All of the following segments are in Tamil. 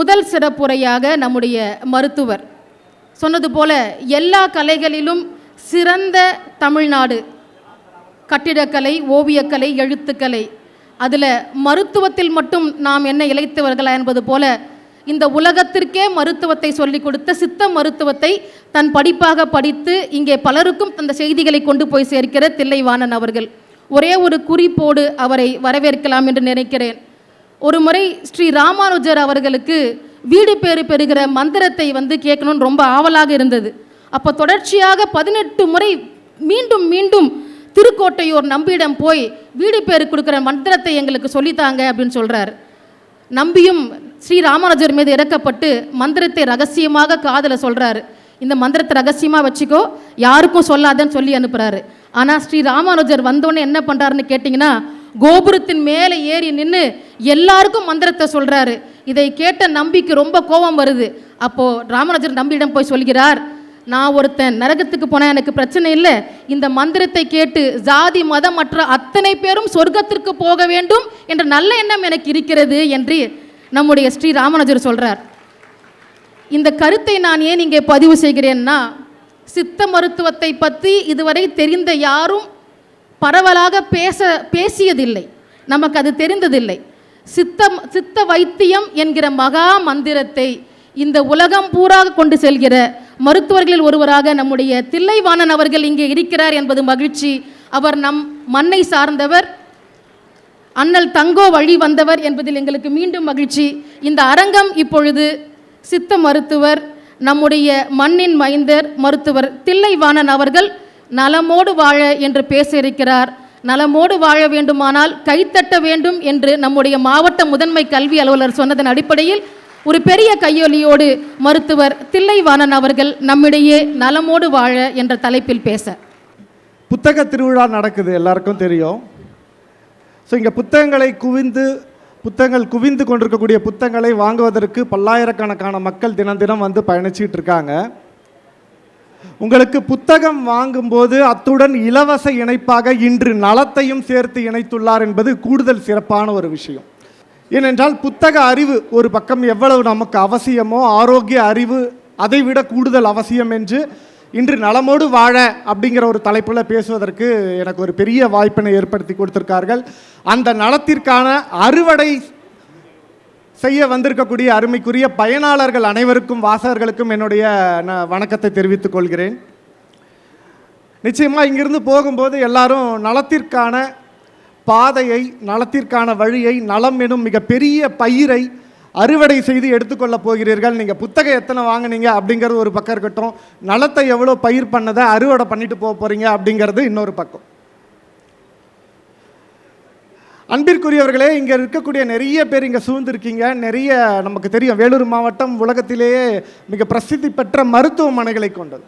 முதல் சிறப்புரையாக நம்முடைய மருத்துவர் சொன்னது போல எல்லா கலைகளிலும் சிறந்த தமிழ்நாடு கட்டிடக்கலை ஓவியக்கலை எழுத்துக்கலை. அதில் மருத்துவத்தில் மட்டும் நாம் என்ன இழைத்தவர்களா என்பது போல இந்த உலகத்திற்கே மருத்துவத்தை சொல்லிக் கொடுத்த சித்த மருத்துவத்தை தன் படிப்பாக படித்து இங்கே பலருக்கும் அந்த செய்திகளை கொண்டு போய் சேர்க்கிற தில்லைவாணன் அவர்கள். ஒரே ஒரு குறிப்போடு அவரை வரவேற்கலாம் என்று நினைக்கிறேன். ஒரு முறை ஸ்ரீ ராமானுஜர் அவர்களுக்கு வீடு பேறு பெறுகிற மந்திரத்தை வந்து கேட்கணும்னு ரொம்ப ஆவலாக இருந்தது. அப்போ தொடர்ச்சியாக பதினெட்டு முறை மீண்டும் மீண்டும் திருக்கோட்டையூர் நம்பியிடம் போய் வீடு பேறு கொடுக்குற மந்திரத்தை எங்களுக்கு சொல்லித்தாங்க அப்படின்னு சொல்கிறார் நம்பியும் ஸ்ரீ ராமானுஜர் மீது இறக்கப்பட்டு மந்திரத்தை ரகசியமாக காதில் சொல்கிறாரு இந்த மந்திரத்தை ரகசியமாக வச்சுக்கோ யாருக்கும் சொல்லாதன்னு சொல்லி அனுப்புகிறாரு ஆனால் ஸ்ரீ ராமானுஜர் வந்தோடனே என்ன பண்ணுறாருன்னு கேட்டிங்கன்னா கோபுரத்தின் மேலே ஏறி நின்று எல்லாருக்கும் மந்திரத்தை சொல்கிறாரு இதை கேட்ட நம்பிக்கு ரொம்ப கோபம் வருது. அப்போது ராமராஜர் நம்பியிடம் போய் சொல்கிறார் நான் ஒருத்தன் நரகத்துக்கு போனால் எனக்கு பிரச்சனை இல்லை. இந்த மந்திரத்தை கேட்டு ஜாதி மதம் மற்ற அத்தனை பேரும் சொர்க்கத்திற்கு போக வேண்டும் என்ற நல்ல எண்ணம் எனக்கு இருக்கிறது என்று நம்முடைய ஸ்ரீ ராமானுஜர் சொல்கிறார் இந்த கருத்தை நான் ஏன் இங்கே பதிவு செய்கிறேன்னா சித்த மருத்துவத்தை பற்றி இதுவரை தெரிந்த யாரும் பரவலாக பேச பேசியதில்லை. நமக்கு அது தெரிந்ததில்லை. சித்த சித்த வைத்தியம் என்கிற மகா மந்திரத்தை இந்த உலகம் பூராக கொண்டு செல்கிற மருத்துவர்களில் ஒருவராக நம்முடைய தில்லைவாணன் அவர்கள் இங்கே இருக்கிறார் என்பது மகிழ்ச்சி. அவர் நம் மண்ணை சார்ந்தவர். அண்ணல் தங்கோ வழி வந்தவர் என்பதில் எங்களுக்கு மீண்டும் மகிழ்ச்சி. இந்த அரங்கம் இப்பொழுது சித்த மருத்துவர் நம்முடைய மண்ணின் மைந்தர் மருத்துவர் தில்லைவாணன் அவர்கள் நலமோடு வாழ என்று பேசியிருக்கிறார். நலமோடு வாழ வேண்டுமானால் கைத்தட்ட வேண்டும் என்று நம்முடைய மாவட்ட முதன்மை கல்வி அலுவலர் சொன்னதன் அடிப்படையில் ஒரு பெரிய கையொலியோடு மருத்துவர் தில்லைவாணன் அவர்கள் நம்மிடையே நலமோடு வாழ என்ற தலைப்பில் பேச. புத்தக திருவிழா நடக்குது எல்லாருக்கும் தெரியும். ஸோ இங்கே புத்தகங்களை குவிந்து புத்தகங்கள் குவிந்து கொண்டிருக்கக்கூடிய புத்தகங்களை வாங்குவதற்கு பல்லாயிரக்கணக்கான மக்கள் தினம் தினம் வந்து பயணிச்சிட்டு இருக்காங்க. உங்களுக்கு புத்தகம் வாங்கும்போது அத்துடன் இலவச இணைப்பாக இன்று நலத்தையும் சேர்த்து இணைத்துள்ளார் என்பது கூடுதல் சிறப்பான ஒரு விஷயம். ஏனென்றால் புத்தக அறிவு ஒரு பக்கம் எவ்வளவு நமக்கு அவசியமோ ஆரோக்கிய அறிவு அதைவிட கூடுதல் அவசியம் என்று இன்று நலமோடு வாழ அப்படிங்கிற ஒரு தலைப்பில் பேசுவதற்கு எனக்கு ஒரு பெரிய வாய்ப்பினை ஏற்படுத்தி கொடுத்திருக்கார்கள். அந்த நலத்திற்கான அறுவடை செய்ய வந்திருக்கக்கூடிய அருமைக்குரிய பயனாளர்கள் அனைவருக்கும் வாசகர்களுக்கும் என்னுடைய நான் வணக்கத்தை தெரிவித்துக் கொள்கிறேன். நிச்சயமாக இங்கிருந்து போகும்போது எல்லாரும் நலத்திற்கான பாதையை நலத்திற்கான வழியை நலம் எனும் மிகப்பெரிய பயிரை அறுவடை செய்து எடுத்துக்கொள்ள போகிறீர்கள். நீங்கள் புத்தகம் எத்தனை வாங்குனீங்க அப்படிங்கிறது ஒரு பக்கம் இருக்கட்டும். நலத்தை எவ்வளோ பயிர் பண்ணதை அறுவடை பண்ணிட்டு போக போகிறீங்க அப்படிங்கிறது இன்னொரு பக்கம். அன்பிற்குரியவர்களே இங்கே இருக்கக்கூடிய நிறைய பேர் இங்கே சூழ்ந்திருக்கீங்க. நிறைய நமக்கு தெரியும் வேலூர் மாவட்டம் உலகத்திலேயே மிக பிரசித்தி பெற்ற மருத்துவமனைகளை கொண்டது.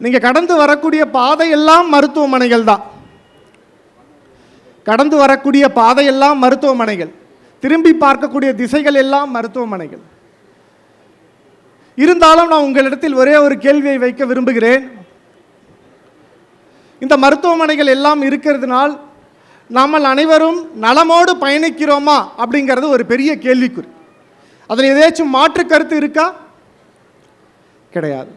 நீங்கள் கடந்து வரக்கூடிய பாதையெல்லாம் மருத்துவமனைகள் தான். கடந்து வரக்கூடிய பாதையெல்லாம் மருத்துவமனைகள். திரும்பி பார்க்கக்கூடிய திசைகள் எல்லாம் மருத்துவமனைகள். இருந்தாலும் நான் உங்களிடத்தில் ஒரே ஒரு கேள்வியை வைக்க விரும்புகிறேன். இந்த மருத்துவமனைகள் எல்லாம் இருக்கிறதுனால் நாமல் அனைவரும் நலமோடு பயணிக்கிறோமா அப்படிங்கிறது ஒரு பெரிய கேள்விக்குறி. அதில் ஏதாச்சும் மாற்று கருத்து இருக்கா? கிடையாது.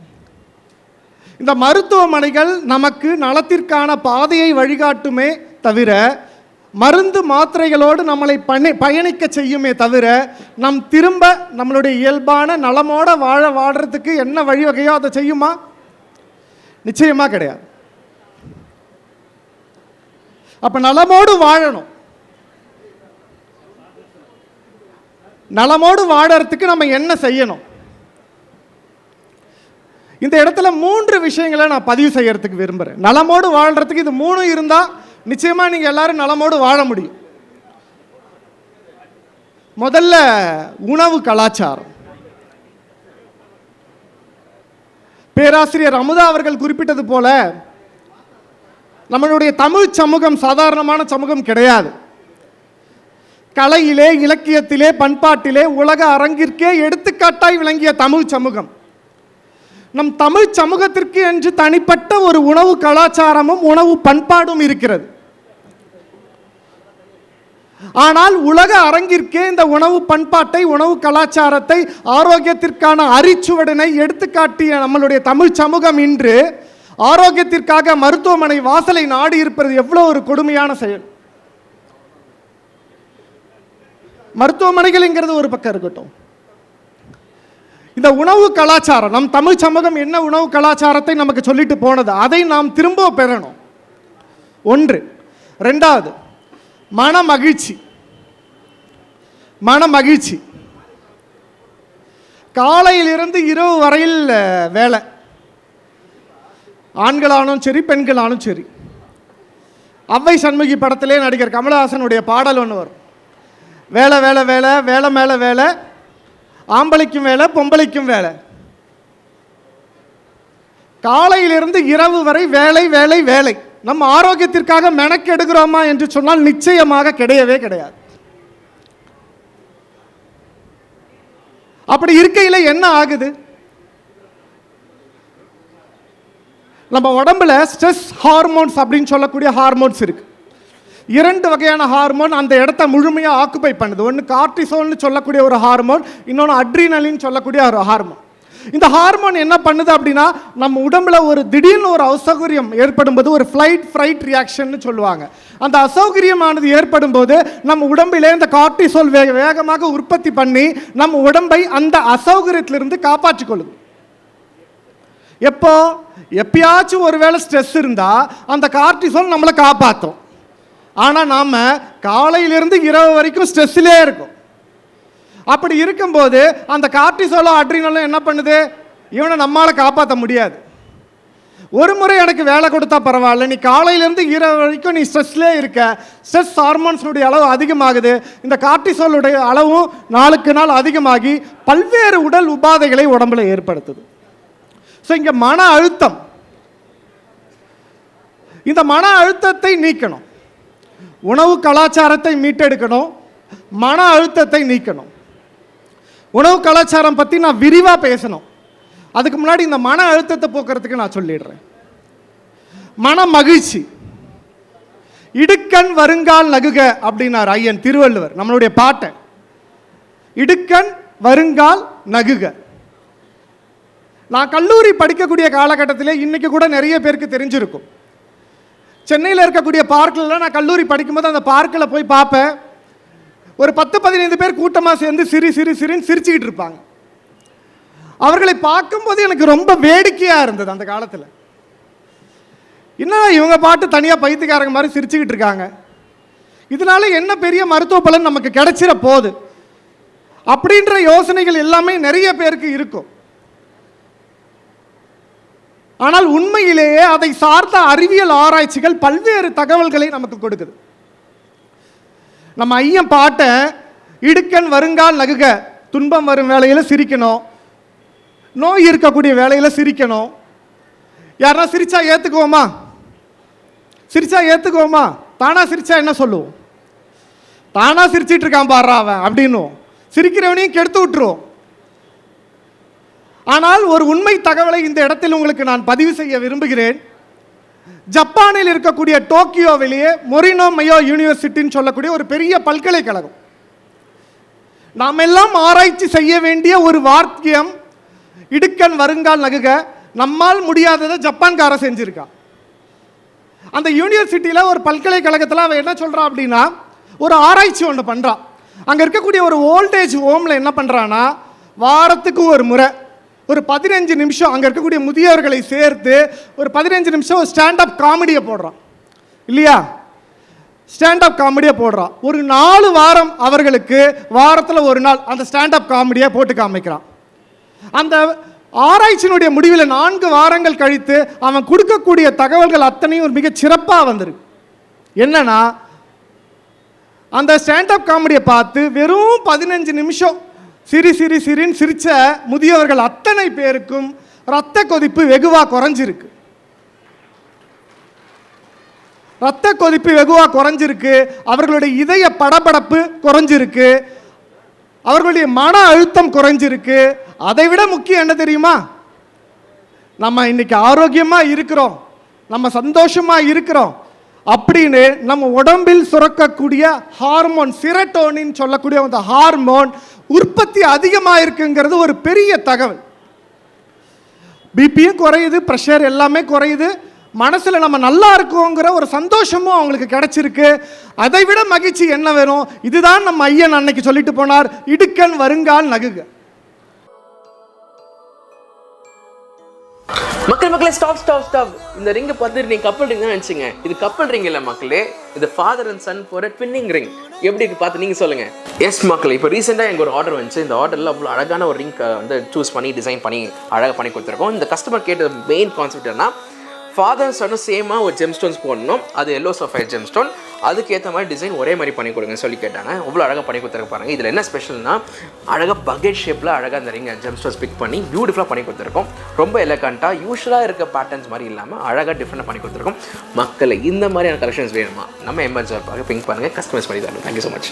இந்த மருத்துவமனைகள் நமக்கு நலத்திற்கான பாதையை வழிகாட்டுமே தவிர மருந்து மாத்திரைகளோடு நம்மளை பணி பயணிக்க செய்யுமே தவிர நம் திரும்ப நம்மளுடைய இயல்பான நலமோட வாழ வாடுறதுக்கு என்ன வழிவகையோ அதை செய்யுமா? நிச்சயமாக கிடையாது. அப்போ நலமோடு வாழணும். நலமோடு வாழறதுக்கு நம்ம என்ன செய்யணும்? இந்த இடத்துல மூன்று விஷயங்களை நான் பதிவு செய்யறதுக்கு விரும்புகிறேன் நலமோடு வாழ்றதுக்கு இது மூணும் இருந்தால் நிச்சயமா நீங்க எல்லாரும் நலமோடு வாழ முடியும். முதல்ல உணவு கலாச்சாரம். பேராசிரியர் அமுதா அவர்கள் குறிப்பிட்டது போல நம்மளுடைய தமிழ் சமூகம் சாதாரணமான சமூகம் கிடையாது. கலையிலே இலக்கியத்திலே பண்பாட்டிலே உலக அரங்கிற்கே எடுத்துக்காட்டாய் விளங்கிய தமிழ் சமூகம். நம் தமிழ் சமூகத்திற்கு என்று தனிப்பட்ட ஒரு உணவு கலாச்சாரமும் உணவு பண்பாடும் இருக்கிறது. ஆனால் உலக அரங்கிற்கே இந்த உணவு பண்பாட்டை உணவு கலாச்சாரத்தை ஆரோக்கியத்திற்கான அரிச்சுவடனை எடுத்துக்காட்டிய நம்மளுடைய தமிழ் சமூகம் இன்று ஆரோக்கியத்திற்காக மருத்துவமனை வாசலை நாடி இருப்பது எவ்வளோ ஒரு கொடுமையான செயல். மருத்துவமனைகள்ங்கிறது ஒரு பக்கம் இருக்கட்டும். இந்த உணவு கலாச்சாரம் நம் தமிழ் சமூகம் என்ன உணவு கலாச்சாரத்தை நமக்கு சொல்லிட்டு போனது அதை நாம் திரும்ப பெறணும். ஒன்று. ரெண்டாவது மன மகிழ்ச்சி. மன மகிழ்ச்சி. காலையிலிருந்து இரவு வரையில் வேலை. ஆண்களானும் சரி பெண்களானும் சரி. அவ்வை சண்முகி படத்திலே நடிகர் கமலஹாசனுடைய பாடல் ஒன்று வரும். வேலை வேலை வேலை வேலை மேலே வேலை ஆம்பளைக்கும் வேலை பொம்பளைக்கும் வேலை. காலையிலிருந்து இரவு வரை வேலை வேலை வேலை. நம்ம ஆரோக்கியத்திற்காக மெனக்கெடுக்கிறோமா என்று சொன்னால் நிச்சயமாக கிடையவே கிடையாது. அப்படி இருக்கையில் என்ன ஆகுது? நம்ம உடம்புல ஸ்ட்ரெஸ் ஹார்மோன்ஸ் அப்படின்னு சொல்லக்கூடிய ஹார்மோன்ஸ் இருக்கு. இரண்டு வகையான ஹார்மோன் அந்த இடத்த முழுமையாக ஆக்குபை பண்ணுது. ஒன்று கார்டிசோல்னு சொல்லக்கூடிய ஒரு ஹார்மோன் இன்னொன்று அட்ரினலின்னு சொல்லக்கூடிய ஒரு ஹார்மோன் இந்த ஹார்மோன் என்ன பண்ணுது அப்படின்னா நம்ம உடம்புல ஒரு திடீர்னு ஒரு அசௌகரியம் ஏற்படும் போது ஒரு ஃப்ளைட் ஃப்ரைட் ரியாக்ஷன் சொல்லுவாங்க. அந்த அசௌகரியமானது ஏற்படும் போது நம்ம உடம்பிலே இந்த கார்டிசோல் வேக வேகமாக உற்பத்தி பண்ணி நம்ம உடம்பை அந்த அசௌகரியத்திலிருந்து காப்பாற்றிக்கொள்ளுது எப்போ? எப்பயாச்சும் ஒருவேளை ஸ்ட்ரெஸ் இருந்தால் அந்த கார்டிசோல் நம்மளை காப்பாற்றும் ஆனால் நாம் காலையிலிருந்து இரவு வரைக்கும் ஸ்ட்ரெஸ்ஸிலே இருக்கும். அப்படி இருக்கும்போது அந்த கார்டிசோலோ அட்ரினலும் என்ன பண்ணுது? இவனை நம்மளால் காப்பாற்ற முடியாது. ஒரு முறை எனக்கு வேலை கொடுத்தா பரவாயில்ல. நீ காலையிலேருந்து இரவு வரைக்கும் நீ ஸ்ட்ரெஸ்லேயே இருக்க. ஸ்ட்ரெஸ் ஹார்மோன்ஸுடைய அளவு அதிகமாகுது. இந்த கார்டிசோலுடைய அளவும் நாளுக்கு நாள் அதிகமாகி பல்வேறு உடல் உபாதைகளை உடம்புல ஏற்படுத்துது. ஸோ இங்கே மன அழுத்தம். இந்த மன அழுத்தத்தை நீக்கணும். உணவு கலாச்சாரத்தை மீட்டெடுக்கணும். மன அழுத்தத்தை நீக்கணும். உணவு கலாச்சாரம் பற்றி நான் விரிவாக பேசணும். அதுக்கு முன்னாடி இந்த மன அழுத்தத்தை போக்குறதுக்கு நான் சொல்லிடுறேன். மன மகிழ்ச்சி. இடுக்கண் வருங்கால் நகுக அப்படின்னார் ஐயன் திருவள்ளுவர் நம்மளுடைய பாட்டை. இடுக்கண் வருங்கால் நகுக. நான் கல்லூரி படிக்கக்கூடிய காலகட்டத்தில் இன்றைக்கி கூட நிறைய பேருக்கு தெரிஞ்சிருக்கும். சென்னையில் இருக்கக்கூடிய பார்க்கலாம் நான் கல்லூரி படிக்கும்போது அந்த பார்க்கில் போய் பார்ப்பேன். ஒரு பத்து பதினைந்து பேர் கூட்டமாக சேர்ந்து சிரி சிரி சிரின்னு சிரிச்சுக்கிட்டு இருப்பாங்க. அவர்களை பார்க்கும்போது எனக்கு ரொம்ப வேடிக்கையாக இருந்தது அந்த காலத்தில். என்ன இவங்க பாட்டு தனியாக பைத்தியக்காரங்க மாதிரி சிரிச்சுக்கிட்டு இருக்காங்க. இதனால என்ன பெரிய மருத்துவ பலன் நமக்கு கிடைச்சிட போகுது அப்படின்ற யோசனைகள் எல்லாமே நிறைய பேருக்கு இருக்கும். ஆனால் உண்மையிலேயே அதை சார்ந்த அறிவியல் ஆராய்ச்சிகள் பல்வேறு தகவல்களை நமக்கு கொடுக்குது. நம்ம ஐயன் பாட்டை இடுக்கன் வருங்கால் நகுக துன்பம் வரும் வேலையில் சிரிக்கணும். நோய் இருக்கக்கூடிய வேலையில் சிரிக்கணும். யாரா சிரிச்சா ஏற்றுக்குவோமா சிரிச்சா ஏற்றுக்குவோமா தானா சிரிச்சா என்ன சொல்லுவோம் தானா சிரிச்சிட்டு இருக்கான் பாடுறா அவன் அப்படின்னும் சிரிக்கிறவனையும் கெடுத்து விட்டுருவோம் ஆனால் ஒரு உண்மை தகவலை இந்த இடத்தில் உங்களுக்கு நான் பதிவு செய்ய விரும்புகிறேன். ஜப்பானில் இருக்கக்கூடிய டோக்கியோவிலேயே மொரினோ மையோ யூனிவர்சிட்டின்னு சொல்லக்கூடிய ஒரு பெரிய பல்கலைக்கழகம். நாம் எல்லாம் ஆராய்ச்சி செய்ய வேண்டிய ஒரு வார்த்தியம் இடுக்கன் வருங்கால் நகுக நம்மால் முடியாததை ஜப்பான்கார செஞ்சிருக்கான் அந்த யூனிவர்சிட்டியில் ஒரு பல்கலைக்கழகத்தில் அவன் என்ன சொல்கிறான் அப்படின்னா ஒரு ஆராய்ச்சி ஒன்று பண்ணுறான் அங்கே இருக்கக்கூடிய ஒரு ஓல்டேஜ் ஹோமில் என்ன பண்ணுறான்னா வாரத்துக்கு ஒரு முறை ஒரு பதினஞ்சு நிமிஷம் அங்கே இருக்கக்கூடிய முதியவர்களை சேர்த்து ஒரு பதினஞ்சு நிமிஷம் ஒரு ஸ்டாண்டப் காமெடியை போடுறான். இல்லையா? ஸ்டாண்டப் காமெடியை போடுறான். ஒரு நாலு வாரம் அவர்களுக்கு வாரத்தில் ஒரு நாள் அந்த ஸ்டாண்டப் காமெடியை போட்டு காமிக்கிறான். அந்த ஆராய்ச்சியினுடைய முடிவில் நான்கு வாரங்கள் கழித்து அவன் கொடுக்கக்கூடிய தகவல்கள் அத்தனையும் ஒரு மிக சிறப்பாக வந்திருக்கு. என்னன்னா அந்த ஸ்டாண்டப் காமெடியை பார்த்து வெறும் பதினஞ்சு நிமிஷம் சிரி சிரி சிரின்னு சிரிச்ச முதியவர்கள் அத்தனை பேருக்கும் இரத்த கொதிப்பு வெகுவாக குறைஞ்சிருக்கு. இரத்த கொதிப்பு வெகுவாக குறைஞ்சிருக்கு. அவர்களுடைய இதய படபடப்பு குறைஞ்சிருக்கு. அவர்களுடைய மன அழுத்தம் குறைஞ்சிருக்கு. அதை விட முக்கியம் என்ன தெரியுமா? நம்ம இன்னைக்கு ஆரோக்கியமாக இருக்கிறோம். நம்ம சந்தோஷமாக இருக்கிறோம். அப்படின்னு நம்ம உடம்பில் சுரக்கக்கூடிய ஹார்மோன் சிரட்டோனின்னு சொல்லக்கூடிய அந்த ஹார்மோன் உற்பத்தி அதிகமாக இருக்குங்கிறது ஒரு பெரிய தகவல். பிபியும் குறையுது ப்ரெஷர் எல்லாமே குறையுது. மனசில் நம்ம நல்லா இருக்கோங்கிற ஒரு சந்தோஷமும் அவங்களுக்கு கிடைச்சிருக்கு. அதை விட மகிழ்ச்சி என்ன வேணும்? இதுதான் நம்ம ஐயன் அன்னைக்கு சொல்லிட்டு போனார் இடுக்கன் வருங்கால் நகுக. மக்கள் மக்களே ஸ்டாப் ஸ்டாப் ஸ்டாப் இந்த ரிங்கை பார்த்து நீங்க கப்பல் ரிங் தான் நினச்சிங்க. இது கப்பல் ரிங் இல்லை மக்களே. இது ஃபாதர் அண்ட் சன் போற ட்வின்னிங் ரிங் எப்படி இருக்கு பார்த்து நீங்க சொல்லுங்க. எஸ் மக்கள் இப்போ ரீசெண்டாக எங்க ஒரு ஆர்டர் வந்துச்சு. இந்த ஆர்டரில் அவ்வளோ அழகான ஒரு ரிங்க் வந்து சூஸ் பண்ணி டிசைன் பண்ணி அழகாக பண்ணி கொடுத்துருக்கோம். இந்த கஸ்டமர் கேட்ட மெயின் கான்செப்ட் என்ன ஃபாதர் சொன்ன சேமாக ஒரு ஜெம் ஸ்டோன்ஸ் போடணும். அது எல்லோ சஃபைர் ஜெம் ஸ்டோன் அதுக்கேற்ற மாதிரி டிசைன் ஒரே மாதிரி பண்ணி கொடுங்க சொல்லி கேட்டாங்க. அவ்வளோ அழகாக பண்ணி கொடுத்துருக்க பாருங்கள் இதில் என்ன ஸ்பெஷல்னா அழகாக பக்கெட் ஷேப்பில் அழகாக அந்த ரிங் ஜெம் ஸ்டோன்ஸ் பிக் பண்ணி பியூட்டிஃபுல்லாக பண்ணி கொடுத்துருக்கோம். ரொம்ப எலகண்ட்டாக யூஸ்வலாக இருக்க பேட்டர்ன்ஸ் மாதிரி இல்லாமல் அழகாக டிஃப்ரெண்டாக பண்ணி கொடுத்துருக்கோம். மக்களை இந்த மாதிரியான கலெக்ஷன்ஸ் வேணுமா? நம்ம எம்என்சி பார்க்க பிங்க் பண்ணுங்கள் கஸ்டமைஸ் பண்ணி தரணும். Thank you so much